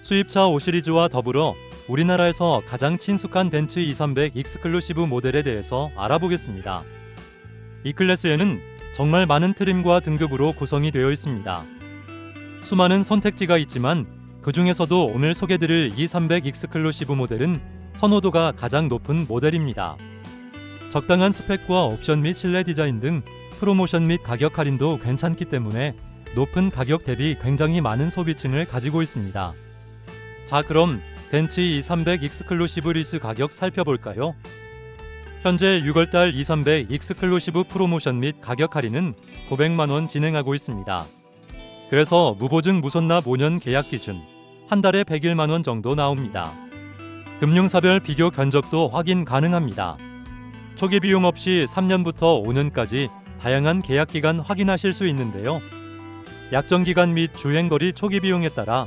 수입차 5 시리즈와 더불어 우리나라에서 가장 친숙한 벤츠 2300 익스클루시브 모델에 대해서 알아보겠습니다. 이 클래스에는 정말 많은 트림과 등급으로 구성이 되어 있습니다. 수많은 선택지가 있지만 그 중에서도 오늘 소개드릴 2300 익스클루시브 모델은 선호도가 가장 높은 모델입니다. 적당한 스펙과 옵션 및 실내 디자인 등 프로모션 및 가격 할인도 괜찮기 때문에 높은 가격 대비 굉장히 많은 소비층을 가지고 있습니다. 자, 그럼 벤츠 2300 익스클루시브 리스 가격 살펴볼까요? 현재 6월달 2300 익스클루시브 프로모션 및 가격 할인은 900만 원 진행하고 있습니다. 그래서 무보증 무선납 5년 계약 기준 한 달에 101만 원 정도 나옵니다. 금융사별 비교 견적도 확인 가능합니다. 초기 비용 없이 3년부터 5년까지 다양한 계약 기간 확인하실 수 있는데요. 약정 기간 및 주행 거리 초기 비용에 따라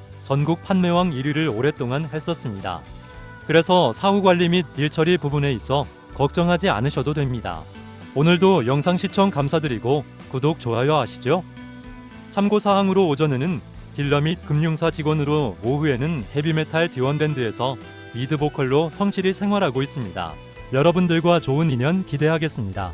전국 판매왕 1위를 오랫동안 했었습니다. 그래서 사후 관리 및 일 처리 부분에 있어 걱정하지 않으셔도 됩니다. 오늘도 영상 시청 감사드리고 구독, 좋아요 하시죠. 참고 사항으로 오전에는 딜러 및 금융사 직원으로 오후에는 헤비메탈 디원밴드에서 리드 보컬로 성실히 생활하고 있습니다. 여러분들과 좋은 인연 기대하겠습니다.